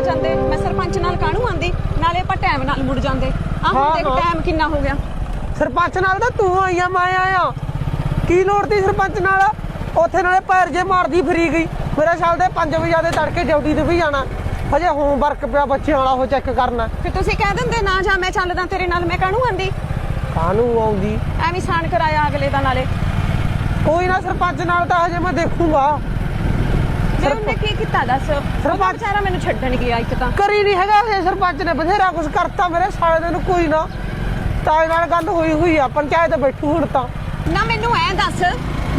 ਆ ਜਾਂਦੇ ਮੈਂ ਸਰਪੰਚ ਨਾਲ ਕਾਹਨੂੰ ਆਂਦੀ ਨਾਲੇ ਆਪਾਂ ਟਾਈਮ ਨਾਲ ਮੁੜ ਜਾਂਦੇ। ਆ ਹਾਂ, ਹੁਣ ਦੇਖ ਹਾਂ। ਟਾਈਮ ਕਿੰਨਾ ਹੋ ਗਿਆ। ਸਰਪੰਚ ਨਾਲ ਤਾਂ ਤੂੰ ਆਈਆਂ ਮੈਂ ਆਇਆ। ਕੀ ਲੋੜ ਤੀ ਸਰਪੰਚ ਨਾਲ? ਉੱਥੇ ਨਾਲੇ ਪੈਰ ਜੇ ਮਾਰਦੀ ਫਰੀ ਗਈ। ਮੇਰੇ ਸਾਲ ਦੇ 5 ਵਜੇ ਦੇ ਤੜਕੇ ਡਿਊਟੀ ਤੇ ਵੀ ਜਾਣਾ। ਹਜੇ ਹੋਮਵਰਕ ਪਿਆ ਬੱਚਿਆਂ ਵਾਲਾ ਉਹ ਚੈੱਕ ਕਰਨਾ। ਫਿਰ ਤੁਸੀਂ ਕਹਿ ਦਿੰਦੇ ਨਾ ਜਾ ਮੈਂ ਚੱਲਦਾ ਤੇਰੇ ਨਾਲ ਮੈਂ ਕਾਹਨੂੰ ਆਂਦੀ ਕਾਹਨੂੰ ਆਉਂਦੀ? ਐਵੇਂ ਸਾਨ ਕਰਾਇਆ ਅਗਲੇ ਦਾ ਨਾਲੇ। ਕੋਈ ਨਾ ਸਰਪੰਚ ਨਾਲ ਤਾਂ ਹਜੇ ਮੈਂ ਦੇਖੂੰਗਾ। ਮੈਂ ਉਹਨੇ ਕੀ ਕੀਤਾ ਦੱਸ? ਉਹ ਤਾਂ ਸਰਪੰਚ- ਵਿਚਾਰਾ ਮੈਨੂੰ ਛੱਡਣ ਗਿਆ ਇੱਕ ਤਾਂ। ਕਰੀ ਨਹੀਂ ਹੈਗਾ ਹਜੇ ਸਰਪੰਚ ਨੇ ਬਥੇਰਾ ਕੁਝ ਕਰਤਾ ਮੇਰੇ ਸਾਲੇ ਦੇ ਨੂੰ ਕੋਈ ਨਾ। ਤਾਏ ਨਾਲ ਗੱਲ ਹੋਈ ਹੋਈ ਆ ਪੰਚਾਇਤ ਬੈਠੂ ਹੁਣ ਤਾਂ। ਨਾ ਮੈਨੂੰ ਐ ਦੱਸ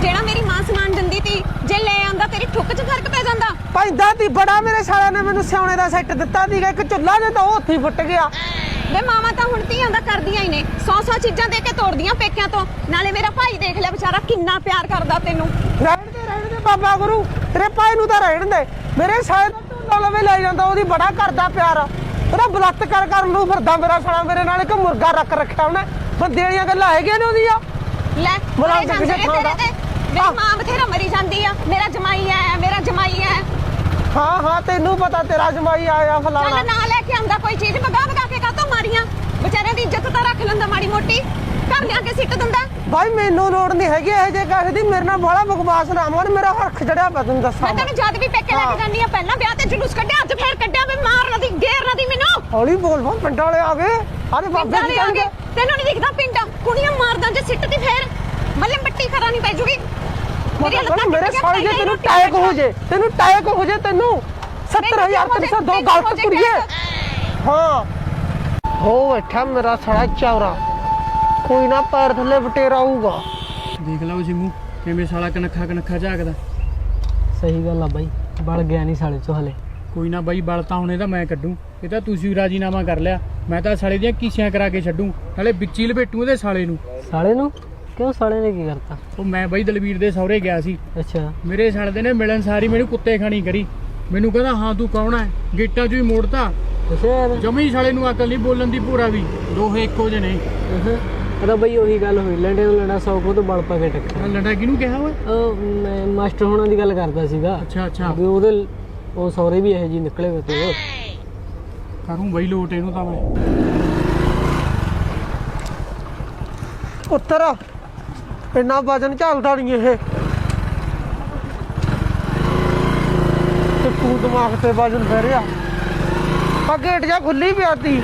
ਜਿਹੜਾ ਮੇਰੀ ਮਾਂ ਸਮਾਨ ਦਿੰਦੀ ਤੀ ਜੇ ਲੈ ਆਂਦਾ ਤੇਰੀ ਠੁੱਕ 'ਚ ਫ਼ਰਕ ਪੈ ਜਾਂਦਾ। ਪੈਂਦਾ ਤੀ ਬੜਾ ਮੇਰੇ ਸਾਲੇ ਨੇ ਮੈਨੂੰ ਸਿਆਉਣੇ ਦਾ ਸੈੱਟ ਦਿੱਤਾ ਸੀਗਾ ਇੱਕ ਚੁੱਲ੍ਹਾ ਜੇ ਤਾਂ ਉਹ ਉੱਥੇ ਹੀ ਫੁੱਟ ਗਿਆ। ਵੇ ਮਾਵਾ ਤਾਂ ਹੁਣ ਧੀਆਂ ਦਾ ਕਰਦੀਆਂ ਹੀ ਨੇ ਸੌ ਸੌ ਚੀਜ਼ਾਂ ਦੇ ਕੇ ਤੋੜਦੀਆਂ ਪੇਕਿਆਂ ਤੋਂ। ਨਾਲੇ ਮੇਰਾ ਭਾਈ ਦੇਖ ਲੈ ਵਿਚਾਰਾ ਕਿੰਨਾ ਪਿਆਰ ਕਰਦਾ ਤੈਨੂੰ। ਰਹਿਣ ਦੇ ਰਹਿਣ ਦੇ ਬਾਬਾ ਗੁਰੂ ਤੇਰੇ ਭਾਈ ਨੂੰ ਤਾਂ ਰਹਿਣ ਦੇ। ਮੇਰੇ ਸਾਲੇ ਦਾ ਢੋਲਾ ਲਵੇ ਲੈ ਜਾਂਦਾ ਉਹਦੀ ਬੜਾ ਕਰਦਾ ਪਿਆਰ। ਉਹਦਾ ਬਲਾਤਕਾਰ ਕਰਨ ਨੂੰ ਫਿਰਦਾ ਮੇਰਾ ਸਾਲਾ ਮੇਰੇ ਨਾਲ ਇੱਕ ਮੁਰਗਾ ਰੱਖ ਰੱਖਿਆ ਉਹਨੇ। ਬੰਦੇ ਵਾਲੀਆਂ ਗੱਲਾਂ ਹੈਗੀਆਂ ਨੇ ਉਹਦੀਆਂ। ਲੈ ਬੁਲਾ ਮਰੇ ਕੇ ਜਾਂਦੇ ਕਿਸੇ ਨੇ ਥਾਂ ਤੇਰੇ ਦਾ। ਤੇ। ਮੇਰੀ ਮਾਂ ਬਥੇਰਾ ਮਰੀ ਜਾਂਦੀ ਆ ਮੇਰਾ ਜਮਾਈ ਆ ਮੇਰਾ ਜਮਾਈ ਆ। ਹਾਂ ਹਾਂ ਤੈਨੂੰ ਪਤਾ ਤੇਰਾ ਜਮਾਈ ਆਇਆ ਚੱਲ ਫਲਾਣਾ। ਨਾ ਲੈ ਕੇ ਆਂਦਾ ਕੋਈ ਚੀਜ਼ ਵਗਾ ਵਗਾ ਕੇ ਮਾਰੀਆਂ ਵਿਚਾਰਿਆਂ ਦੀ ਇੱਜ਼ਤ ਤਾਂ ਰੱਖ ਲੈਂਦਾ ਮਾੜੀ ਮੋਟੀ ਘਰ ਲਿਆ ਕੇ ਸਿੱਟ ਦਿੰਦਾ ਭਾਈ ਮੈਨੂੰ ਲੋੜ ਨਹੀਂ ਹੈਗੀ ਇਹ ਜੇ ਕਹੇ ਦੀ। ਮੇਰੇ ਨਾਲ ਬੜਾ ਬਕਵਾਸ ਨਾ ਮਨ ਮੇਰਾ ਹਰਖ ਚੜਿਆ ਪਿਆ ਤੈਨੂੰ ਦੱਸਾਂ। ਮੈਂ ਤੈਨੂੰ ਜਦ ਵੀ ਪੇਕੇ ਲੈ। ਕੇ ਜਾਂਦੀ ਆ ਪਹਿਲਾਂ ਵਿਆਹ ਤੇ ਜਲੂਸ ਕੱਢਿਆ ਅੱਜ ਫੇਰ ਕੱਢਿਆ ਵੀ ਮਾਰ ਨਾ ਦੀ ਗੇਰ ਨਾ ਦੀ ਮੈਨੂੰ। ਹੌਲੀ ਬੋਲ ਬੋਲ ਪਿੰਡਾਂ ਵਾਲੇ ਆ ਗਏ। ਅਰੇ ਬਾਬੇ ਪਿੰਡਾਂ ਜੀ ਦੇ ਕਹਿੰਦੇ ਤੈਨੂੰ ਨਹੀਂ ਦਿਖਦਾ ਪਿੰਡਾਂ। ਕੁੜੀਆਂ ਮਾਰਦਾਂ ਜੇ ਸਿੱਟ ਦੀ ਫੇਰ। ਮੱਲੇ ਮੱਟੀ ਕਰਾਣੀ ਪੈ ਜੂਗੀ। ਮੇਰੀਆਂ ਲੱਤਾਂ ਮੇਰੇ ਟੁੱਟ ਸਾਲ ਜੇ ਤੈਨੂੰ ਰੋਟੀ ਟੈਕ ਹੋ ਜੇ ਤੈਨੂੰ ਟੈਕ ਹੋ ਜੇ ਤੈਨੂੰ। 70000 ਮੈਨੂੰ 302 ਹੋ ਗਲਤ ਜੇ ਕੁੜੀਏ। ਟੈਕ। ਹਾਂ। ਹੋ ਬੈਠਾ ਮੇਰਾ ਸਾਲਾ ਚੌਰਾ। ਕੋਈ ਨਾ ਪੈਰ ਥੱਲੇ ਵਟੇਰਾ ਆਊਗਾ। ਦੇਖ ਲਓ ਸਿੰਮੂ ਕਿਵੇਂ ਸਾਲਾ ਕਨੱਖਾ ਕਨੱਖਾ ਝਾਕਦਾ। ਸਹੀ ਗੱਲ ਆ ਬਾਈ ਬਲ ਗਿਆ ਨਹੀਂ ਸਾਲੇ ਚੋਂ ਹਲੇ। ਕੋਈ ਨਾ ਬਾਈ ਬਲ ਤਾਂ ਹੁਣ ਇਹਦਾ ਮੈਂ ਕੱਢੂ। ਇਹ ਤਾਂ ਤੁਸੀਂ ਰਾਜੀਨਾਮਾ ਕਰ ਲਿਆ। ਮੈਂ ਤਾਂ ਸਾਲੇ ਦੀਆਂ ਕੀਸੀਆਂ ਕਰਾ ਕੇ ਛੱਡੂ। ਨਾਲੇ ਵਿੱਚੀ ਲਪੇਟੂ ਇਹਦੇ ਸਾਲੇ ਨੂੰ। ਸਾਲੇ ਨੂੰ? ਕਿਉਂ ਸਾਲੇ ਨੇ ਕੀ ਕਰਤਾ? ਉਹ ਮੈਂ ਬਾਈ ਦਲਵੀਰ ਦੇ ਸਹੁਰੇ ਗਿਆ ਸੀ। ਅੱਛਾ। ਮੇਰੇ ਸਾਲੇ ਦੇ ਨੇ ਮਿਲਣ ਸਾਰੀ ਮੈਨੂੰ ਕੁੱਤੇ ਖਾਣੀ ਕਰੀ। ਮੈਨੂੰ ਕਹਿੰਦਾ ਹਾਂ ਤੂੰ ਕੌਣ ਹੈ ਗੇਟਾਂ 'ਚੋਂ ਹੀ ਮੋੜਤਾ। ਅੱਛਾ ਯਾਰ ਜਮੀ ਸਾਲੇ ਨੂੰ ਅਕਲ ਨਹੀਂ ਬੋਲਣ ਦੀ ਪੂਰਾ ਵੀ। ਦੋਹੇ ਇੱਕੋ ਜਿਹੇ ਨੇ। ਤਾਂ ਬਈ ਉਹੀ ਗੱਲ ਹੋਈ ਲੰਡੇ ਨੂੰ ਲੜਾ ਸੌ ਕੋ ਤੋਂ ਬਲ ਪਾ ਕੇ ਟੱਕਰ ਲੰਡਾ ਕਿਹਨੂੰ ਕਿਹਾ ਓਏ? ਉਹ ਮੈਂ ਮਾਸਟਰ ਹੋਣਾ ਦੀ ਗੱਲ ਕਰਦਾ ਸੀਗਾ। ਅੱਛਾ ਅੱਛਾ। ਵੀ ਉਹਦੇ ਉਹ ਸੌਰੇ ਵੀ ਇਹੋ ਜੀ ਨਿਕਲੇ ਹੋਏ ਤੇ ਉਹ। ਕਰੂੰ ਬਾਈ ਲੋਟ ਇਹਨੂੰ ਤਾਂ ਮੈਂ। ਉੱਤਰ ਇੰਨਾ ਵਜਨ ਝੱਲਦਾ ਨਹੀਂ ਇਹ। ਤੇ ਤੂੰ ਦਿਮਾਗ ਤੇ ਵਜਨ ਫੇਰਿਆ। ਆ ਗੇਟ ਜਾ ਖੁੱਲੀ ਪਿਆ ਤੀ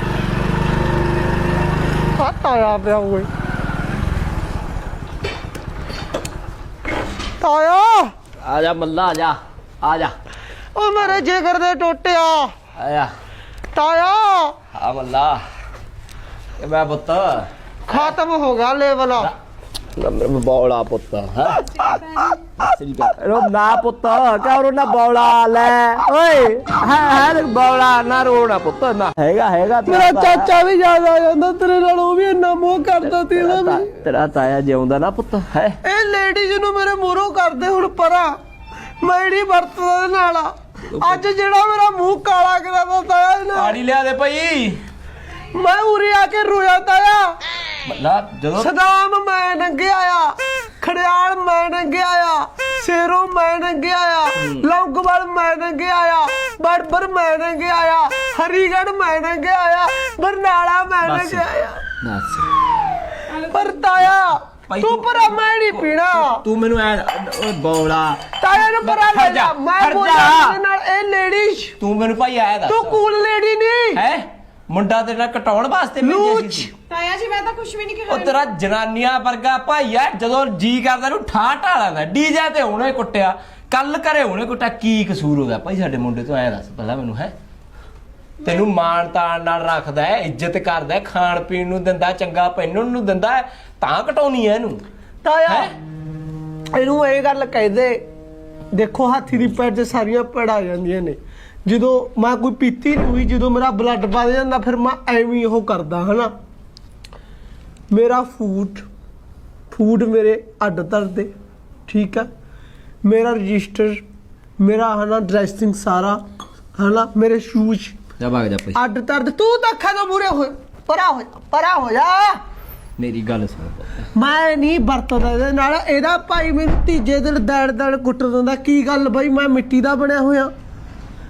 ਹੱਥ ਆਇਆ ਪਿਆ ਓਏ। ਤਾਇਆ! ਆ ਜਾ ਮੱਲਾ ਆ ਜਾ ਆ ਜਾ। ਉਹ ਮੇਰੇ ਜਿਗਰ ਦੇ ਟੋਟਿਆ। ਆ ਜਾ। ਤਾਇਆ! ਆ ਮੱਲਾ। ਇਹ ਮੈਂ ਪੁੱਤ। ਖਤਮ ਹੋ ਗਿਆ ਲੈਵਲ। ਬੌਲਾ ਪੁੱਤ ਹੈ? ਨਾ ਪੁੱਤ ਕਹ ਰੋ ਨਾ ਬੌਲਾ ਲੈ। ਓਏ ਹੈ ਹੈ ਬੌਲਾ ਨਾ ਰੋਣਾ ਪੁੱਤ ਨਾ। ਹੈਗਾ ਹੈਗਾ ਤੇਰਾ ਮੇਰਾ ਤਾਇਆ। ਚਾਚਾ ਵੀ ਯਾਦ ਆ ਜਾਂਦਾ ਤੇਰੇ ਨਾਲ ਉਹ ਵੀ ਇੰਨਾ ਮੋਹ ਕਰਦਾ ਸੀ ਉਹਦਾ ਤੇਰਾ ਵੀ। ਤਾ- ਤੇਰਾ ਤਾਇਆ ਜਿਉਂਦਾ ਨਾ ਪੁੱਤ ਹੈ। ਇਹ ਲੇਡੀਜ਼ ਨੂੰ ਮੇਰੇ ਮੂਹਰੋਂ ਕਰਦੇ ਹੁਣ ਪਰਾਂ ਮੈਂ ਨਹੀਂ ਵਰਤਦਾ ਇਹਦੇ ਨਾਲ। ਅੱਜ ਜਿਹੜਾ ਮੇਰਾ ਮੂੰਹ ਕਾਲਾ ਕਰਾਦਾ ਤਾਇਆ ਇਹਨੇ ਪਾਣੀ ਲਿਆ ਦੇ ਭਾਈ। ਮੈਂ ਉਰੇ ਆ ਕੇ ਰੋਇਆ ਤਾਇਆ। ਮੱਲਾ ਜਦੋਂ ਸਦਾਮ ਮੈਂ ਨੰਗਿਆ ਆ ਖੜਿਆਲ ਮੈਂ ਨੰਗਿਆ ਆ ਸ਼ੇਰੋਂ ਮੈਂ ਨੰਗਿਆ ਆ ਲੌਂਗੋਵਾਲ ਮੈਂ ਨੰਗਿਆ ਆ ਬੜਬਰ ਮੈਂ ਨੰਗਿਆ ਆ ਹਰੀਗੜ੍ਹ ਮੈਂ ਨੰਗਿਆ ਆ ਬਰਨਾਲਾ ਮੈਂ ਬਸ। ਨੰਗਿਆ ਆ। ਦੱਸ ਪਰ ਤਾਇਆ ਭਾਈ ਤੂੰ ਪਰਾ ਮੈਂ ਨਹੀਂ ਪੀਣਾ। ਤੂੰ ਮੈਨੂੰ ਐ ਓਏ ਬੌਲਾ ਤਾਇਆ ਨੂੰ ਪਰਾ ਲੈ ਜਾ, ਮੈਂ ਖੜ। ਤੇਰੇ ਨਾਲ ਇਹ ਲੇਡੀਜ਼ ਤੂੰ ਮੈਨੂੰ ਭਾਈ ਆਇਆ ਦੱਸ। ਤੂੰ ਕੂਲ ਲੇਡੀ ਨਹੀਂ। ਹੈ? ਮੁੰਡਾ ਤੇਰੇ ਕਟਾਉਣ ਵਾਸਤੇ ਭੇਜਿਆ ਸੀ ਤਾਇਆ ਜੀ ਮੈਂ ਤਾਂ ਕੁਝ ਵੀ ਨਹੀਂ ਕਿਹਾ। ਉਹ ਤੇਰਾ ਜਨਾਨੀਆਂ ਵਰਗਾ ਭਾਈ ਆ ਜਦੋਂ ਜੀ ਕਰਦਾ ਨੂੰ ਠਾਂ ਢਾ ਲੈਂਦਾ ਡੀਜੇ ਤੇ ਉਹਨੇ ਕੁੱਟਿਆ ਕੱਲ ਘਰੇ ਉਹਨੇ ਕੁੱਟਿਆ। ਕੀ ਕਸੂਰ ਹੋ ਗਿਆ? ਭਾਈ ਸਾਡੇ ਮੁੰਡੇ ਤੋਂ ਐ ਦੱਸ ਪਹਿਲਾਂ ਮੈਨੂੰ ਹੈ? ਤੈਨੂੰ ਮਾਣ ਤਾਣ ਨਾਲ ਰੱਖਦਾ ਹੈ ਇੱਜ਼ਤ ਕਰਦਾ ਹੈ ਖਾਣ ਪੀਣ ਨੂੰ ਦਿੰਦਾ ਚੰਗਾ ਪਹਿਨਣ ਨੂੰ ਦਿੰਦਾ ਹੈ, ਤਾਂ ਘਟਾਉਣੀ ਐ ਇਹਨੂੰ। ਤਾਇਆ? ਇਹਨੂੰ ਇਹ ਗੱਲ ਕਹਿੰਦੇ ਦੇਖੋ ਹਾਥੀ ਦੀ ਪੈਰ 'ਚ ਸਾਰੀਆਂ ਪੜਾ ਜਾਂਦੀਆਂ ਨੇ। ਜਦੋਂ ਮੈਂ ਕੋਈ ਪੀਤੀ ਨਹੀਂ ਹੋਈ ਜਦੋਂ ਮੇਰਾ ਬਲੱਡ ਵੱਧ ਜਾਂਦਾ ਫਿਰ ਮੈਂ ਐਵੇਂ ਹੀ ਉਹ ਕਰਦਾ ਹਨਾ? ਮੇਰਾ ਫੂਡ ਫੂਡ ਮੇਰੇ ਅੱਡ ਧਰਦੇ ਠੀਕ ਹੈ ਮੇਰਾ ਰਜਿਸਟਰ ਮੇਰਾ ਹਨਾ ਡਰੈਸਿੰਗ ਸਾਰਾ ਹਨਾ? ਮੇਰੇ ਸ਼ੂਜ਼ ਜਾ ਭਾਗ ਜਾ ਭਾਈ। ਅੱਡ ਧਰਦੇ ਤੂੰ ਤਾਂ ਅੱਖਾਂ ਤੋਂ ਮੂਰੇ ਹੋਏ ਪਰਾ ਹੋ ਪਰਾ ਹੋ ਜਾ। ਮੇਰੀ ਗੱਲ ਸੁਣ। ਮੈਂ ਨਹੀਂ ਵਰਤਦਾ ਇਹਦੇ ਨਾਲ। ਇਹਦਾ ਭਾਈ ਮੈਨੂੰ ਤੀਜੇ ਦਿਨ ਦੜ ਦੜ ਕੁੱਟ ਦਿੰਦਾ ਕੀ ਗੱਲ ਬਈ? ਮੈਂ ਮਿੱਟੀ ਦਾ ਬਣਿਆ ਹੋਇਆ।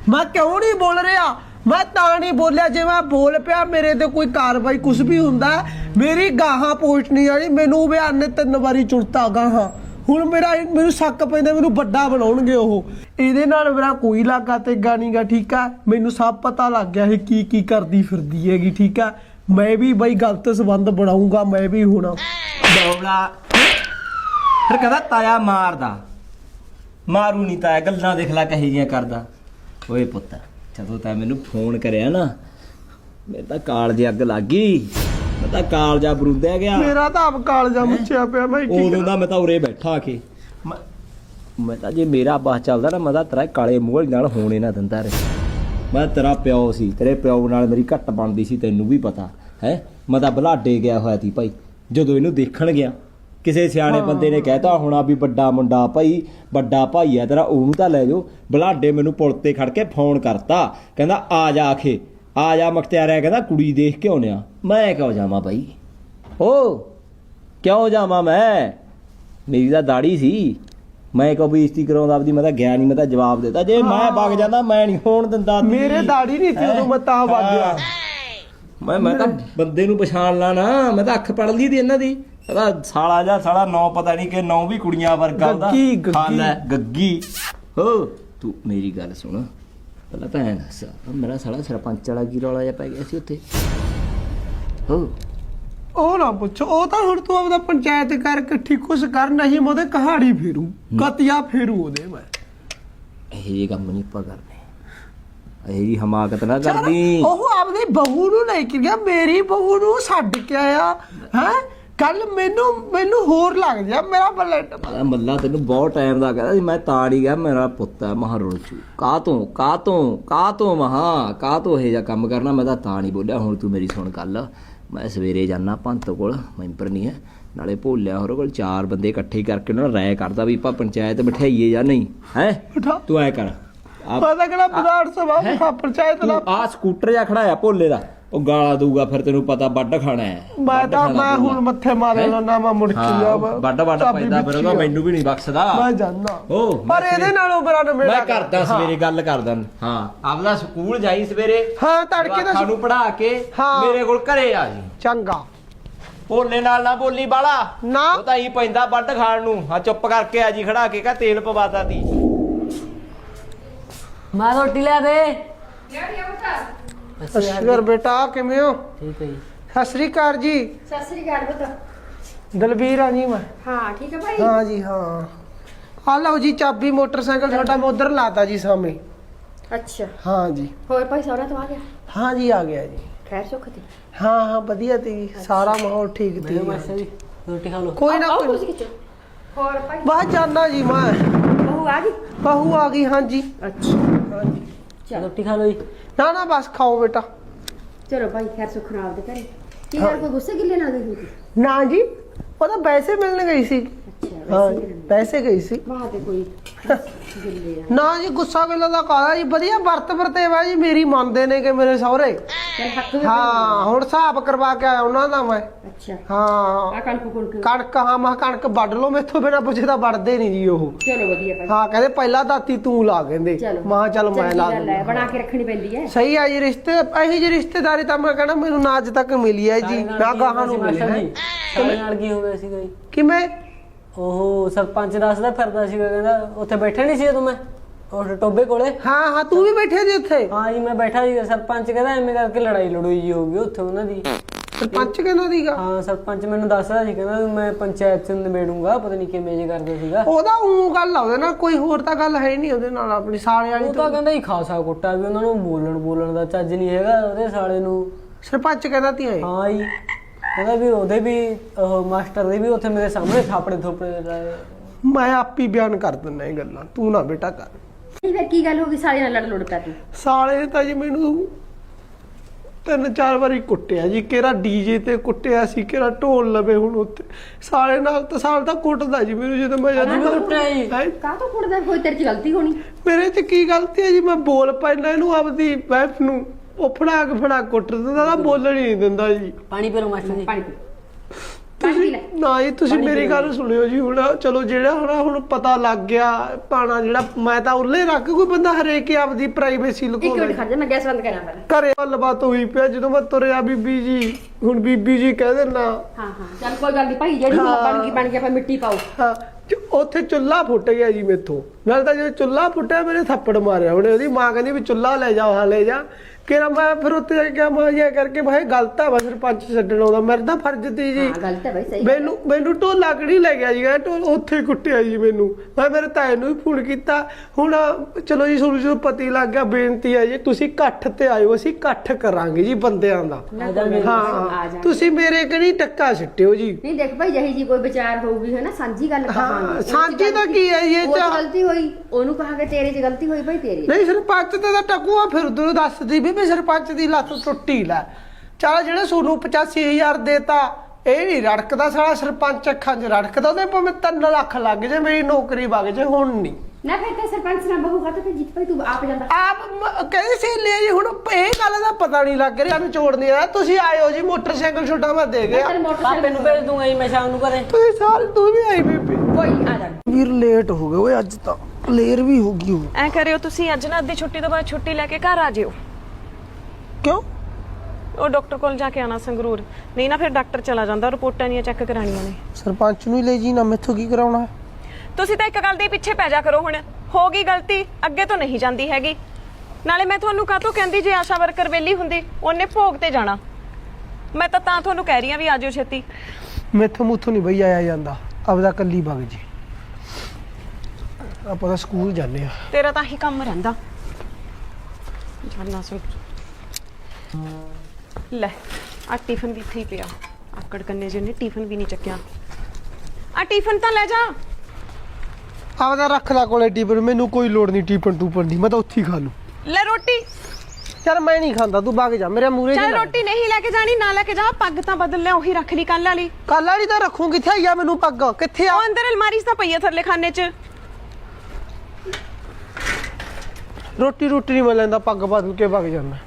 ਮੈਂ ਕਿਉਂ ਨਹੀਂ ਬੋਲ ਰਿਹਾ? ਮੈਂ ਤਾਂ ਨਹੀਂ ਬੋਲਿਆ, ਜੇ ਮੈਂ ਬੋਲ ਪਿਆ, ਮੇਰੇ ਤੇ ਕੋਈ ਕਾਰਵਾਈ ਕੁਝ ਵੀ ਹੁੰਦਾ ਮੇਰੀ ਗਾਹਾਂ ਪੋਸਟ ਨਹੀਂ ਆਣੀ ਮੈਨੂੰ ਬਿਆਨ ਨੇ ਤਿੰਨ ਵਾਰੀ ਚੁਣਤਾ ਗਾਹਾਂ। ਹੁਣ ਮੇਰਾ ਮੈਨੂੰ ਸ਼ੱਕ ਪੈਂਦਾ, ਮੈਨੂੰ ਵੱਡਾ ਬਣਾਉਣਗੇ ਉਹ। ਇਹਦੇ ਨਾਲ ਮੇਰਾ ਕੋਈ ਲਾਗਾ ਤੇ ਗਾਣੀਗਾ ਠੀਕ ਆ? ਮੈਨੂੰ ਸਭ ਪਤਾ ਲੱਗ ਗਿਆ ਇਹ ਕੀ ਕੀ ਕਰਦੀ ਫਿਰਦੀ ਹੈਗੀ, ਠੀਕ ਆ? ਮੈਂ ਵੀ ਬਈ ਗਲਤ ਸੰਬੰਧ ਬਣਾਉਂਗਾ ਮੈਂ ਵੀ ਹੁਣ। ਬੌਲਾ। ਫਿਰ ਕਹਿੰਦਾ ਤਾਇਆ ਮਾਰਦਾ। ਮਾਰੂ ਨਹੀਂ ਤਾਇਆ, ਗੱਲਾਂ ਦੇਖ ਲੈ ਕਹੀ ਜੀਆਂ ਕਰਦਾ। ਓਏ ਪੁੱਤ ਜਦੋਂ ਤੈਂ ਮੈਨੂੰ ਫੋਨ ਕਰਿਆ ਨਾ ਮੇਰੇ ਤਾਂ ਕਾਲਜ ਅੱਗ ਲੱਗ ਗਈ। ਮੈਂ ਤਾਂ ਕਾਲਜਾ ਬਰੁੰਦਿਆ ਗਿਆ। ਮੇਰਾ ਤਾਂ ਆਪ ਕਾਲਜਾ ਮੁੱਛਿਆ ਪਿਆ ਮੈਂ ਕੀ ਉਦੋਂ ਦਾ ਮੈਂ ਤਾਂ ਉਰੇ ਬੈਠਾ ਆ ਕੇ। ਮੈਂ- ਮੈਂ ਤਾਂ ਜੇ ਮੇਰਾ ਬਾਸ ਚੱਲਦਾ ਨਾ ਮੈਂ ਤਾਂ ਤੇਰਾ ਕਾਲੇ ਮੂੰਹ ਵਾਲੀ ਨਾਲ ਹੋਣੇ ਨਾ ਦਿੰਦਾ ਰੇ। ਮੈਂ ਤੇਰਾ ਪਿਓ ਸੀ ਤੇਰੇ ਪਿਓ ਨਾਲ ਮੇਰੀ ਘੱਟ ਬਣਦੀ ਸੀ ਤੈਨੂੰ ਵੀ ਪਤਾ ਹੈ? ਮੈਂ ਤਾਂ ਬਲਾਡੇ ਗਿਆ ਹੋਇਆ ਸੀ ਭਾਈ ਜਦੋਂ ਇਹਨੂੰ ਦੇਖਣ ਗਿਆ। ਕਿਸੇ ਸਿਆਣੇ ਬੰਦੇ ਨੇ ਕਹਿਤਾ ਹੋਣਾ ਵੀ ਵੱਡਾ ਮੁੰਡਾ ਭਾਈ ਵੱਡਾ ਭਾਈ ਹੈ ਤੇਰਾ ਉਹਨੂੰ ਤਾਂ ਲੈ ਜਾਓ। ਬਲਾਡੇ ਮੈਨੂੰ ਪੁਲ ਤੇ ਖੜ ਕੇ ਫੋਨ ਕਰਤਾ। ਕਹਿੰਦਾ ਆ ਜਾ ਆਖੇ ਆ ਜਾ ਮਖਤਿਆਰਿਆ ਕਹਿੰਦਾ ਕੁੜੀ ਦੇਖ ਕੇ ਆਉਣਿਆ ਮੈਂ ਕਿਉਂ ਜਾਵਾਂ ਭਾਈ? ਓ ਕਿਉਂ ਜਾਵਾਂ ਮੈਂ? ਮੇਰੀ ਤਾਂ ਦਾੜੀ ਸੀ। ਮੈਂ ਕੋ ਬੇਇੱਜ਼ਤੀ ਕਰਾਉਂਦਾ? ਆਪਦੀ ਮੈਂ ਤਾਂ ਗਿਆ ਨਹੀਂ ਮੈਂ ਤਾਂ ਜਵਾਬ ਦਿੱਤਾ। ਜੇ ਮੈਂ ਵਗ ਜਾਂਦਾ ਮੈਂ ਨਹੀਂ ਹੋਣ ਦਿੰਦਾ ਤੀ। ਮੇਰੇ ਦਾੜੀ ਨਹੀਂ ਸੀ ਉਦੋਂ ਮੈਂ ਤਾਂ ਵਗ ਗਿਆ। ਮੈਂ ਮੈਂ ਤਾਂ ਬੰਦੇ ਨੂੰ ਪਛਾਣ ਲਾ ਨਾ। ਮੈਂ ਤਾਂ ਅੱਖ ਪੜ ਲਈ ਦੀ ਇਹਨਾਂ ਦੀ। ਇਹਦਾ ਸਾਲਾ ਜਾਂ ਸਾਲਾ ਨੌ ਪਤਾ ਨਹੀਂ ਕਿ ਨੌ ਵੀ ਕੁੜੀਆਂ ਵਰਗਾ ਉਹਦਾ। ਗੱਗੀ, ਗੱਗੀ। ਹਾਂ ਗੱਗੀ। ਹੋ ਤੂੰ ਮੇਰੀ ਗੱਲ ਸੁਣ। ਪਹਿਲਾਂ ਤਾਂ ਐਂ ਦੱਸ ਆਹ ਮੇਰਾ ਸਾਲਾ ਸਰਪੰਚ ਵਾਲਾ ਕੀ ਰੌਲਾ ਜਿਹਾ ਪੈ ਗਿਆ ਸੀ ਉੱਥੇ? ਹੋ ਉਹ ਨਾ ਪੁੱਛੋ ਉਹ ਤਾਂ ਹੁਣ ਤੂੰ ਆਪਦਾ ਪੰਚਾਇਤ ਕਰ ਇਕੱਠੀ ਕੁਛ ਕਰ ਨਹੀਂ ਮੈਂ ਉਹਦੇ ਕਹਾੜੀ ਫੇਰੂ ਕਤਿਆ ਫੇਰੂ ਉਹਦੇ ਮੈਂ। ਇਹ ਜਿਹੇ ਕੰਮ ਨਹੀਂ ਆਪਾਂ ਕਰਨੇ ਇਹ ਜੀ ਹਮਾਕਤ ਨਾ ਕਰਦੀ। ਉਹ ਆਪਣੀ ਬਹੂ ਨੂੰ ਲੈ ਕੇ ਗਿਆ ਮੇਰੀ ਬਹੂ ਨੂੰ ਛੱਡ ਕੇ ਆਇਆ ਹੈ? ਕੱਲ ਮੈਨੂੰ ਮੈਨੂੰ ਹੋਰ ਲੱਗ ਜਾ ਮੇਰਾ ਬਲੱਡ ਆ ਮੱਲਾ ਤੈਨੂੰ ਬਹੁਤ ਟਾਈਮ ਦਾ ਕਹਿੰਦਾ ਸੀ ਮੈਂ ਤਾਂ ਨਹੀਂ ਗਿਆ ਮੇਰਾ ਪੁੱਤ ਹੈ ਮਹਾਰੋਚੂ ਕਾ ਤੋਂ ਕਾ ਤੋਂ ਕਾ ਤੋਂ ਮਹਾ ਕਾ ਤੋਂ ਇਹ ਜਿਹਾ ਕੰਮ ਕਰਨਾ? ਮੈਂ ਤਾਂ ਤਾਂ ਨਹੀਂ ਬੋਲਿਆ ਹੁਣ ਤੂੰ ਮੇਰੀ ਸੁਣ ਗੱਲ। ਮੈਂ ਸਵੇਰੇ ਜਾਣਾ ਪੰਤ ਕੋਲ ਮੈਂਬਰ ਨਹੀਂ ਹੈ। ਨਾਲੇ ਭੋਲਿਆ ਹੋਰ ਕੋਲ ਚਾਰ ਬੰਦੇ ਇਕੱਠੇ ਕਰਕੇ ਉਹਨਾਂ ਨਾਲ ਰਾਏ ਕਰਦਾ ਵੀ ਆਪਾਂ ਪੰਚਾਇਤ ਬਿਠਾਈਏ ਜਾਂ ਨਹੀਂ ਹੈ? ਤੂੰ ਐ ਕਰ। ਪਤਾ ਕਿਹੜਾ ਵਿਧਾਨ ਸਭਾ ਪੰਚਾਇਤ ਦਾ? ਆ ਸਕੂਟਰ ਜਿਹਾ ਖੜਾਇਆ ਭੋਲੇ ਦਾ। ਉਹ ਗਾਲਾਂ ਦਊਗਾ ਫਿਰ ਤੈਨੂੰ ਪਤਾ ਵੱਡ ਖਾਣਾ ਹੈ। ਮੈਂ ਤਾਂ ਮੈਂ। ਹੁਣ ਮੱਥੇ ਮਾਰ ਹੈਂ? ਲੈਣਾ ਮੈਂ ਮੁੜ ਕੇ ਹਾਂ ਜਾ ਵੱਡ ਵੱਡ ਪੈਂਦਾ ਫਿਰ ਉਹਦਾ ਮੈਨੂੰ ਵੀ ਨਹੀਂ ਬਖਸ਼ਦਾ। ਮੈਂ ਜਾਣਾ ਓ, ਪਰ ਇਹਦੇ ਨਾਲੋਂ ਨਾ ਮੇਰਾ ਮੈਂ ਕਰਦਾ ਸਵੇਰੇ ਗੱਲ ਕਰਦਾ ਹਾਂ ਆਪਦਾ ਸਕੂਲ ਜਾਈ ਸਵੇਰੇ। ਹਾਂ ਤੜਕੇ ਦਾ ਜਵਾਕਾਂ ਨੂੰ ਪੜਾ ਕੇ ਹਾਂ। ਮੇਰੇ ਕੋਲ ਘਰੇ ਆ ਜੀ। ਚੰਗਾ। ਭੋਲੇ ਨਾਲ ਨਾ ਬੋਲੀ ਬਾਲਾ। ਨਾ। ਉਹ ਤਾਂ ਹੀ ਪੈਂਦਾ ਵੱਡ ਖਾਣ ਨੂੰ। ਹਾਂ ਚੁੱਪ ਕਰਕੇ ਆ ਜੀ ਖੜਾ ਕੇ ਕਾ ਤੇਲ ਪਵਾਤਾ ਤੀ। ਮੈਂ ਰੋਟੀ ਲੈ ਦੇ। ਅਸ਼ਗਰ ਬੇਟਾ ਕਿਵੇਂ ਹੋ? ਠੀਕ ਹੈ ਜੀ। ਸਤਿ ਸ੍ਰੀ ਅਕਾਲ ਜੀ। ਸਤਿ ਸ੍ਰੀ ਅਕਾਲ ਪੁੱਤ। ਦਲਬੀਰ ਆ ਜੀ ਮੈਂ। ਹਾਂ ਠੀਕ ਹੈ ਭਾਈ? ਹਾਂ ਜੀ ਹਾਂ। ਆ ਲਓ ਜੀ ਚਾਬੀ ਮੋਟਰਸਾਈਕਲ ਤੁਹਾਡਾ ਮੈਂ ਉਧਰ ਲਾਤਾ ਜੀ ਸਾਹਮਣੇ। ਅੱਛਾ। ਹਾਂ ਜੀ। ਹੋਰ ਭਾਈ ਸਹੁਰਾ ਤੋਂ ਆ ਗਿਆ? ਹਾਂ ਜੀ ਆ ਗਿਆ ਜੀ। ਖੈਰ ਸੁੱਖ ਤੇ। ਹਾਂ ਹਾਂ ਵਧੀਆ ਤੀ ਸਾਰਾ ਮਾਹੌਲ ਠੀਕ ਤੀ ਮੈਂ ਮਾਸਟਰ ਜੀ। ਰੋਟੀ ਖਾ ਲਓ। ਕੋਈ ਨਾ ਆਓ ਕੋਈ ਤੁਸੀਂ ਹੋਰ ਭਾਈ? ਬਾਹਰ ਜਾਣਾ ਜੀ ਮੈਂ। ਬਹੂ ਆ ਗਈ? ਬਹੂ ਆ ਗਈ ਹਾਂ ਜੀ। ਅੱਛਾ। ਹਾਂ ਜੀ। ਰੋਟੀ ਖਾ ਲਓ ਜੀ। ਨਾ ਨਾ ਬਸ ਖਾਓ ਬੇਟਾ। ਚਲੋ ਭਾਈ ਖੈਰ ਸੁੱਖ ਨਾਲ ਦੇ ਘਰੇ। ਕੀ ਗੱਲ ਕੋਈ ਗੁੱਸੇ ਗਿੱਲੇ ਨਾਲ ਗਈ ਸੀ? ਨਾ ਜੀ ਉਹ ਤਾਂ ਪੈਸੇ ਮਿਲਣ ਗਈ ਸੀ। ਹਾਂ ਪੈਸੇ ਗਈ ਸੀ। ਵਾਹ ਤੇ ਕੋਈ ਗਿੱਲੇ ਆ। ਨਾ ਜੀ ਗੁੱਸਾ ਵੇਲੇ ਦਾ ਕਾਲਾ ਜੀ ਵਧੀਆ ਵਰਤ ਵਰਤੇਵਾ ਜੀ ਮੇਰੀ ਮੰਨਦੇ ਨੇ ਕਿ ਮੇਰੇ ਸਹੁਰੇ। ਚਲ ਹੱਥ ਵਿੱਚ ਹਾਂ ਹੁਣ ਹਿਸਾਬ ਕਰਵਾ ਕੇ ਆਇਆ ਉਹਨਾਂ ਦਾ ਮੈਂ। ਅੱਛਾ। ਹਾਂ। ਆ ਕਣਕ ਕੁਣਕ। ਕਣਕ ਹਾਂ ਮੈਂ ਕਿਹਾ ਕਣਕ ਵੱਢ ਲਓ ਮੈਥੋਂ ਬਿਨਾ ਪੁੱਛੇ ਤਾਂ ਵੱਢਦੇ ਨਹੀਂ ਜੀ ਉਹ। ਚਲੋ ਵਧੀਆ ਭਾਈ। ਹਾਂ ਕਹਿੰਦੇ ਪਹਿਲਾਂ ਦਾਤੀ ਤੂੰ ਲਾ ਕਹਿੰਦੇ। ਚਲੋ। ਮੈਂ ਕਿਹਾ ਚੱਲ ਮੈਂ ਚੰਗੀ ਲਾ ਗੱਲ ਹੈ, ਦਿੰਦਾ। ਬਣਾ ਕੇ ਰੱਖਣੀ ਪੈਂਦੀ ਹੈ। ਸਹੀ ਆ ਜੀ ਰਿਸ਼ਤੇ ਇਹੀ ਜੀ ਰਿਸ਼ਤੇਦਾਰੀ ਤਾਂ ਮੈਂ ਕਹਿੰਦਾ ਮੈਨੂੰ ਨਾ ਅੱਜ ਤੱਕ ਮਿਲੀ ਹੈ ਜੀ ਨਾ ਗਾਹਾਂ ਨੂੰ ਮਿਲੀ ਹੈ। ਜੀ? ਸਾਡੇ ਨਾਲ ਕੀ ਹੋ ਗਿਆ ਸੀਗਾ ਜੀ? ਕਿਵੇਂ? ਉਹ ਸਰਪੰਚ ਦੱਸਦਾ ਫਿਰਦਾ ਸੀਗਾ ਕਹਿੰਦਾ ਉੱਥੇ ਬੈਠੇ ਨਹੀਂ ਸੀ ਉਦੋਂ ਮੈਂ? ਉਹ ਟੋਬੇ ਕੋਲੇ? ਹਾਂ ਹਾਂ ਤੂੰ ਵੀ ਬੈਠੇ ਜੀ ਉੱਥੇ? ਹਾਂ ਜੀ ਮੈਂ ਬੈਠਾ ਸੀ ਸਰਪੰਚ ਕਹਿੰਦਾ ਐਵੇਂ ਕਰਕੇ ਲੜਾਈ ਲੜੋਈ ਜੀ ਹੋ ਗਈ ਉੱਥੇ ਉਹਨਾਂ ਦੀ। ਸਰਪੰਚ ਕਹਿੰਦਾ ਸੀਗਾ? ਹਾਂ ਸਰਪੰਚ ਮੈਨੂੰ ਦੱਸਦਾ ਸੀ ਕਹਿੰਦਾ ਵੀ ਮੈਂ ਪੰਚਾਇਤ ਚ ਨਿਬੇੜੂੰਗਾ ਪਤਾ ਨਹੀਂ ਕਿਵੇਂ ਜੇ ਕਰਦਾ ਸੀਗਾ। ਉਹਦਾ ਉਹ ਗੱਲ ਆ ਉਹਦੇ ਨਾਲ ਕੋਈ ਹੋਰ ਤਾਂ ਗੱਲ ਹੈ ਨਹੀਂ ਉਹਦੇ ਨਾਲ ਆਪਣੀ ਸਾਲੇ ਵਾਲੀ ਉਹ ਤਾਂ ਕਹਿੰਦਾ ਹੀ ਖਾਸਾ ਕੁੱਟਾ ਵੀ ਉਹਨਾਂ ਨੂੰ ਬੋਲਣ ਬੋਲਣ ਦਾ ਚੱਜ ਨਹੀਂ ਹੈਗਾ ਉਹਦੇ ਸਾਲੇ ਨੂੰ। ਸਰਪੰਚ ਕਹਿੰਦਾ ਤੀ ਆਏ ਹਾਂ ਜੀ। ਕਹਿੰਦਾ ਵੀ ਉਹਦੇ ਵੀ ਉਹ ਮਾਸਟਰ ਦੇ ਵੀ ਉੱਥੇ ਮੇਰੇ ਸਾਹਮਣੇ ਥਾਪੜੇ ਥੋਪੜੇ ਲਾਏ। ਮੈਂ ਆਪ ਹੀ ਬਿਆਨ ਕਰ ਦਿੰਦਾ ਇਹ ਗੱਲਾਂ ਤੂੰ ਨਾ ਬੇਟਾ ਕਰ। ਨਹੀਂ ਫਿਰ ਕੀ ਗੱਲ ਹੋ ਗਈ ਸਾਲੇ ਨਾਲ ਲੜ ਲੜ ਪਿਆ ਤੂੰ ਸਾਲੇ ਨੇ ਤਾਂ ਜੀ ਮੈਨੂੰ ਤਿੰਨ ਚਾਰ ਵਾਰੀ ਕੁੱਟਿਆ ਜੀ ਕਿਹੜਾ ਡੀਜੇ ਤੇ ਕੁੱਟਿਆ ਸੀ ਕਿਹੜਾ ਢੋਲ ਲਵੇ ਹੁਣ ਉੱਥੇ। ਸਾਲੇ ਨਾਲ ਤਾਂ ਸਾਲ ਤਾਂ ਕੁੱਟਦਾ ਜੀ ਮੈਨੂੰ ਜਦੋਂ ਮੈਂ ਜਾਂਦਾ ਕੁੱਟਿਆ ਜੀ। ਹੈਂ? ਕਾਹ ਤੋਂ ਕੁੜਦਾ ਕੋਈ ਤੇਰੇ ਚ ਗਲਤੀ ਹੋਣੀ? ਮੇਰੇ ਤੇ ਕੀ ਗਲਤੀ ਹੈ ਜੀ? ਮੈਂ ਬੋਲ ਪੈਣਾ ਇਹਨੂੰ ਆਪਦੀ ਵਾਈਫ ਨੂੰ। ਉਹ ਫੜਾ ਕੇ ਫੜਾ ਕੁੱਟ ਦਿੰਦਾ ਤਾਂ ਬੋਲਣ ਹੀ ਨਹੀਂ ਦਿੰਦਾ ਜੀ। ਪਾਣੀ ਪੀ ਲਓ ਮਾਸਟਰ ਜੀ। ਪਾਣੀ ਲੈ। ਨਾ ਜੀ ਤੁਸੀਂ ਮੇਰੀ ਗੱਲ ਸੁਣਿਓ ਜੀ ਹੁਣ ਚਲੋ ਜਿਹੜਾ ਹੁਣ ਹੁਣ ਪਤਾ ਲੱਗ ਗਿਆ ਪਾਣਾ ਜਿਹੜਾ ਮੈਂ ਤਾਂ ਉੱਲੇ ਰੱਖ ਕੋਈ ਬੰਦਾ ਹਰੇਕ ਹੀ ਆਪਦੀ ਪ੍ਰਾਈਵੇਸੀ ਇੱਕ ਮਿੰਟ ਖੜ ਜਾ ਮੈਂ ਗੈਸ ਬੰਦ ਕਰਾਂ ਪਹਿਲਾਂ ਘਰੇ ਗੱਲਬਾਤ ਹੋਈ ਪਿਆ ਜਦੋਂ ਮੈਂ ਤੁਰਿਆ ਬੀਬੀ ਜੀ ਹੁਣ ਬੀਬੀ ਜੀ ਕਹਿ ਦੇਣਾ ਹਾਂ ਹਾਂ। ਚੱਲ ਕੋਈ ਗੱਲ ਨਹੀਂ ਭਾਈ ਜਿਹੜੀ ਹਾਂ। ਬਣ ਗਈ ਬਣ ਗਈ ਆਪਾਂ ਮਿੱਟੀ ਪਾਓ। ਹਾਂ ਉੱਥੇ ਚੁੱਲਾ ਫੁੱਟ ਗਿਆ ਜੀ ਮੇਥੋਂ। ਨਾਲ ਤਾਂ ਜਦੋਂ ਚੁੱਲਾ ਫੁੱਟਿਆ ਮੇਰੇ ਥੱਪੜ ਮਾਰਿਆ ਉਹਨੇ ਉਹਦੀ ਮਾਂ ਕਹਿੰਦੀ ਵੀ ਚੁੱਲਾ ਲੈ ਜਾ ਹਾਂ ਲੈ ਜਾ। ਕਿਹੜਾ ਮੈਂ ਫਿਰ ਉੱਥੇ ਜਾ ਕੇ ਕਿਹਾ ਮਾਂ ਜੀ ਇਹ ਕਰਕੇ ਭਾਈ ਗਲਤ ਆ ਵਾ ਸਰਪੰਚ ਛੱਡਣ ਆਉਂਦਾ ਮੇਰਾ ਤਾਂ ਫਰਜ਼ ਤੀ ਜੀ। ਹਾਂ ਗਲਤ ਹੈ ਭਾਈ ਸਹੀ ਮੈਨੂੰ ਮੈਨੂੰ ਢੋਲਾ ਕਿਹੜੀ ਲੈ ਗਿਆ ਜੀ ਇਹ ਢੋਲ ਉੱਥੇ ਕੁੱਟਿਆ ਜੀ ਮੈਨੂੰ। ਮੈਂ ਮੇਰੇ ਤਾਏ ਨੂੰ ਵੀ ਫੋਨ ਕੀਤਾ। ਹੁਣ ਚਲੋ ਜੀ ਤੁਹਾਨੂੰ ਜਦੋਂ ਪਤੀ ਲੱਗ ਗਿਆ ਬੇਨਤੀ ਹੈ ਜੀ ਤੁਸੀਂ ਇਕੱਠ ਤੇ ਆਇਓ ਅਸੀਂ ਇਕੱਠ ਕਰਾਂਗੇ ਜੀ ਬੰਦਿਆਂ ਦਾ। ਆ ਹਾਂ। ਤੁਸੀਂ ਮੇਰੇ ਕਣੀ ਟੱਕਾ ਸਿੱਟਿਓ ਜੀ। ਨਹੀਂ ਦੇਖ ਭਾਈ ਜਿਹੀ ਜੀ ਕੋਈ ਵਿਚਾਰ ਹੋਊਗੀ ਹੈ ਨਾ ਸਾਂਝੀ ਗੱਲ ਚ ਸਾਂਝੀ ਤਾਂ ਕੀ ਹੈ ਜੀ, ਇਹ 'ਚ ਚ- ਗਲਤੀ ਹੋਈ ਉਹਨੂੰ ਕਹਾਂਗੇ ਤੇਰੇ 'ਚ ਗਲਤੀ ਹੋਈ ਭਾਈ ਤੇਰੀ। ਨਹੀਂ ਸਰਪੰਚ ਤੇ ਤਾਂ ਟਕੂਆ ਫਿਰ ਉਧਰ ਦੱਸਦੀ ਵੀ ਵੀ ਸਰਪੰਚ ਦੀ ਲੱਤ ਟੁੱਟੀ ਲੈ। ਚੱਲ ਜਿਹੜੇ ਸੋਨੂੰ 85000 ਦੇਤਾ ਇਹ ਨਹੀਂ ਰੜਕਦਾ ਸਾਲਾ ਸਰਪੰਚ ਅੱਖਾਂ 'ਚ ਰੜਕਦਾ ਉਹਦੇ ਭਾਵੇਂ 3 ਲੱਖ ਲੱਗ ਜੇ ਮੇਰੀ ਨੌਕਰੀ ਵਗ ਜੇ ਹੁਣ ਨਹੀਂ। ਨਾ ਫਿਰ ਤੇ ਸਰਪੰਚ ਨਾ ਬਹੂਗਾ ਤਾਂ ਫਿਰ ਜਿੱਤ ਭਾਈ ਤੂੰ ਆਪ ਜਾਂਦਾ। ਆਪ ਮ- ਕਹਿੰਦੇ ਸੀ ਲੈ ਜੀ ਹੁਣ ਇਹ ਗੱਲ ਦਾ ਪਤਾ ਨਹੀਂ ਲੱਗ ਰਿਹਾ ਨਿਚੋੜਨੀ ਆ ਤੁਸੀਂ ਆਇਓ ਜੀ ਮੋਟਰਸਾਈਕਲ ਛੋਟਾ ਮੈਂ ਦੇ ਗਿਆ। ਤੇਰੇ ਪਾਪੇ ਮੋਟਰਸਾਈਕਲ ਨੂੰ ਭੇਜ ਦੂੰਗਾ ਜੀ ਮੈਂ ਸ਼ਾਮ ਨੂੰ ਘਰੇ। ਤੁਸੀਂ ਸਾਰੇ ਤੂੰ ਵੀ ਆਈ ਬੀਬੀ। ਕੋਈ ਆ ਜਾ। ਵੀਰ ਲੇਟ ਹੋ ਗਏ ਓਏ ਅੱਜ ਤਾਂ ਲੇਰ ਵੀ ਹੋ ਗਈ ਐ ਕਰਿਓ ਤੁਸੀਂ ਅੱਜ ਨਾ ਅੱਧੀ ਛੁੱਟੀ ਤੋਂ ਬਾਅਦ ਛੁੱਟੀ ਲੈ ਕੇ ਘਰ ਆ ਜਿਓ। ਉਹ ਡਾਕਟਰ ਕੋਲ ਜਾ ਕੇ ਆਣਾ ਸੰਗਰੂਰ। ਨਹੀਂ ਨਾ ਫਿਰ ਡਾਕਟਰ ਚਲਾ ਜਾਂਦਾ ਰਿਪੋਰਟਾਂ ਦੀਆਂ ਚੈੱਕ ਕਰਾਣੀਆਂ ਨੇ। ਸਰਪੰਚ ਨੂੰ ਹੀ ਲੈ ਜੀ ਨਾ ਮੈਥੋਂ ਕੀ ਕਰਾਉਣਾ? ਤੁਸੀਂ ਤਾਂ ਇੱਕ ਗੱਲ ਦੇ ਪਿੱਛੇ ਪੈ ਜਾ ਕਰੋ ਹੁਣ। ਹੋ ਗਈ ਗਲਤੀ ਅੱਗੇ ਤੋਂ ਨਹੀਂ ਜਾਂਦੀ ਹੈਗੀ। ਨਾਲੇ ਮੈਂ ਤੁਹਾਨੂੰ ਕਾਹਤੋਂ ਕਹਿੰਦੀ ਜੇ ਆਸ਼ਾ ਵਰਕਰ ਵੇਲੀ ਹੁੰਦੀ ਉਹਨੇ ਭੋਗ ਤੇ ਜਾਣਾ। ਮੈਂ ਤਾਂ ਤਾਂ ਤੁਹਾਨੂੰ ਕਹਿ ਰਹੀ ਆ ਵੀ ਆਜੋ ਛੇਤੀ। ਮੈਥੋਂ ਮੁੱਥੋਂ ਨਹੀਂ ਬਈ ਆਇਆ ਜਾਂਦਾ। ਆਪਦਾ ਕੱਲੀ ਵਗ ਜੀ। ਆਪਾਂ ਤਾਂ ਸਕੂਲ ਜਾਂਦੇ ਆ ਤੇਰਾ ਤਾਂ ਹੀ ਕੰਮ ਰਹਿੰਦਾ। ਜਾਨਾ ਸੁਣ ਲੈ ਆ ਟਿਫਨ ਵੀ ਇੱਥੇ ਹੀ ਪਿਆ। ਆਕੜ ਕੰਨੇ ਜਿਹਨੇ ਟਿਫਨ ਵੀ ਨਹੀਂ ਚੱਕਿਆ। ਆ ਟਿਫਨ ਤਾਂ ਲੈ ਜਾ। ਆਪਦਾ ਰੱਖ ਲੈ ਕੋਲੇ ਟੀਪਨ ਮੈਨੂੰ ਕੋਈ ਲੋੜ ਨਹੀਂ ਟੀਪਨ ਟੂਪਨ ਦੀ ਮੈਂ ਤਾਂ ਉੱਥੇ ਹੀ ਖਾ ਲੂ। ਲੈ ਰੋਟੀ। ਚੱਲ ਮੈਂ ਨਹੀਂ ਖਾਂਦਾ ਤੂੰ ਵਗ ਜਾ ਮੇਰੇ ਮੂਰੇ ਚੱਲ ਰੋਟੀ ਨਹੀਂ ਲੈ ਕੇ ਜਾਣੀ ਨਾ ਲੈ ਕੇ ਜਾ ਪੱਗ ਤਾਂ ਬਦਲ ਲੈ ਉਹੀ ਰੱਖ ਲਈ ਕੱਲ ਵਾਲੀ। ਕੱਲ ਵਾਲੀ ਤਾਂ ਰੱਖੂ ਕਿੱਥੇ ਆਈਆ ਮੈਨੂੰ ਪੱਗ? ਕਿੱਥੇ ਆ? ਉਹ ਅੰਦਰ ਅਲਮਾਰੀ 'ਚ ਤਾਂ ਪਈ ਆ ਥੱਲੇ ਖਾਨੇ 'ਚ। ਰੋਟੀ ਰੋਟੀ ਨਹੀਂ ਮੈਂ ਲੈਂਦਾ ਪੱਗ ਬਦਲ ਕੇ ਵਗ ਜਾਂਦਾ।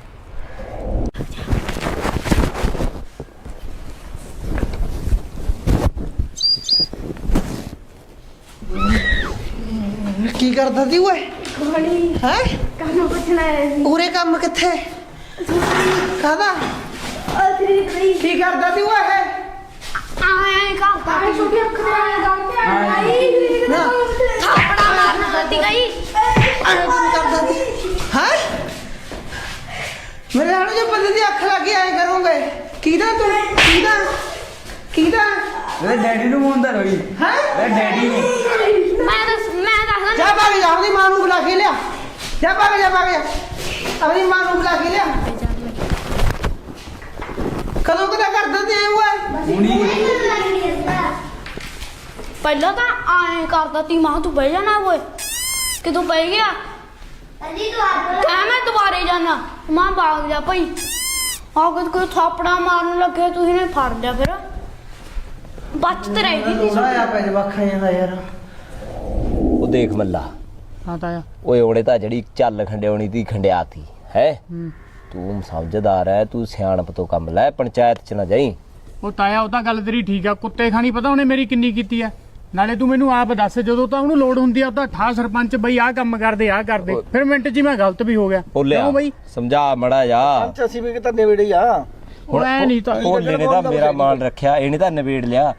ਕੀ ਕਰਦਾ ਦੀ ਓਏ। ਕੋਣੀ ਹੈ? ਕੰਮ ਪੁੱਛਣਾ ਹੈ ਪੂਰੇ ਕੰਮ ਕਿੱਥੇ? ਕਾਦਾ ਉਹ ਤੇਰੀ ਤੇਰੀ ਕੀ ਕਰਦਾ ਦੀ ਓਏ ਹੈ ਆਏ ਕੰਮ ਕਰ ਛੋਟੀ ਅੱਖ ਤੇ ਆਏ ਗੱਲ ਤੇ ਆਈ ਥਾਪੜਾ ਮਾਰਨ ਗਲਤੀ ਗਈ। ਕਰਦਾ ਦੀ ਹੈ? ਮੇਰੇ ਹਾਲੇ ਜੇ ਬੰਦੇ ਦੀ ਅੱਖ ਲੱਗ ਗਈ ਐ ਕਰੋਗੇ। ਕਿਹਦਾ ਤੂੰ? ਕਿਹਦਾ? ਕਿਹਦਾ? ਡੈਡੀ ਨੂੰ ਮੁੰਦਰ ਹੋਈ ਹੈ? ਡੈਡੀ ਨੂੰ। ਦੱਸਦਾ ਜਾ ਭਾਗ ਜਾ ਆਪਣੀ ਮਾਂ ਨੂੰ ਬੁਲਾ ਕੇ ਲਿਆ। ਜਾ ਭਾਗ ਜਾ ਭਾਗ ਜਾ ਆਪਣੀ ਮਾਂ ਨੂੰ ਬੁਲਾ ਕੇ ਲਿਆ। ਕਦੋਂ ਕਦਾ ਕਰਦਾ ਤੇ ਓਏ ਹੁਣੀ। ਪਹਿਲਾਂ ਤਾਂ ਆਏ ਕਰਦਾ ਤੀ ਮਾਂ ਤੂੰ ਬਹਿ ਜਾਣਾ ਓਏ। ਕਿ ਤੂੰ ਬਹਿ ਗਿਆ ਕਹਿ ਮੈਂ ਦੁਬਾਰੇ ਜਾਣਾ। ਮਾਂ ਭਾਗ ਜਾ ਭਾਈ। ਆਗਤ ਕੋਈ ਥਾਪੜਾ ਮਾਰਨ ਲੱਗੇ ਤੁਸੀਂ ਨੇ ਫੜ ਲਿਆ ਫਿਰ। ਬਚਤ ਰਹਿ ਗਈ ਤੀ। ਸੋਇਆ ਪੈ ਜਵਾਖਾਂ ਜਾਂਦਾ ਯਾਰ। ਦੇਖ ਮੱਲਾ। ਹਾਂ ਤਾਇਆ। ਓਏ ਉਹਨੇ ਤਾਂ ਜਿਹੜੀ ਚੱਲ ਖੰਡਿਆਉਣੀ ਦੀ ਖੰਡਿਆਤੀ ਹੈ? ਹੂੰ। ਤੂੰ ਸਮਝਦਾਰ ਹੈ ਤੂੰ ਸਿਆਣਪ ਤੋਂ ਕੰਮ ਲੈ ਪੰਚਾਇਤ ਚ ਨਾ ਜਾਈ। ਉਹ ਤਾਇਆ ਉਹ ਤਾਂ ਗੱਲ ਤੇਰੀ ਠੀਕ ਆ। ਕੁੱਤੇ ਖਾਣੀ ਪਤਾ ਉਹਨੇ ਮੇਰੀ ਕਿੰਨੀ ਕੀਤੀ ਆ ਨਾਲੇ ਤੂੰ ਮੈਨੂੰ ਆਪ ਦੱਸ ਜਦੋਂ ਤਾਂ ਉਹਨੂੰ ਲੋੜ ਹੁੰਦੀ ਆ ਉਹ ਤਾਂ ਠਾ ਸਰਪੰਚ ਬਈ ਆਹ ਕੰਮ ਕਰਦੇ ਆਹ ਕਰਦੇ। ਫਿਰ ਮਿੰਟ 'ਚ ਹੀ ਮੈਂ ਗਲਤ ਵੀ ਹੋ ਗਿਆ। ਬੋਲਿਆ ਕਿਉਂ ਬਈ? ਸਮਝਾ ਮੜਾ ਜਾ। ਅਸੀਂ ਵੀ ਕਿਤੇ ਨੇੜੇ ਹੀ ਆ। ਉਹ ਐ ਨਹੀਂ ਤਾਂ ਭੋਲੇ ਨੇ ਤਾਂ ਮੇਰਾ ਮਾਨ ਰੱਖਿਆ ਇਹਨੇ ਤਾਂ ਨਵੇੜ ਲਿਆ।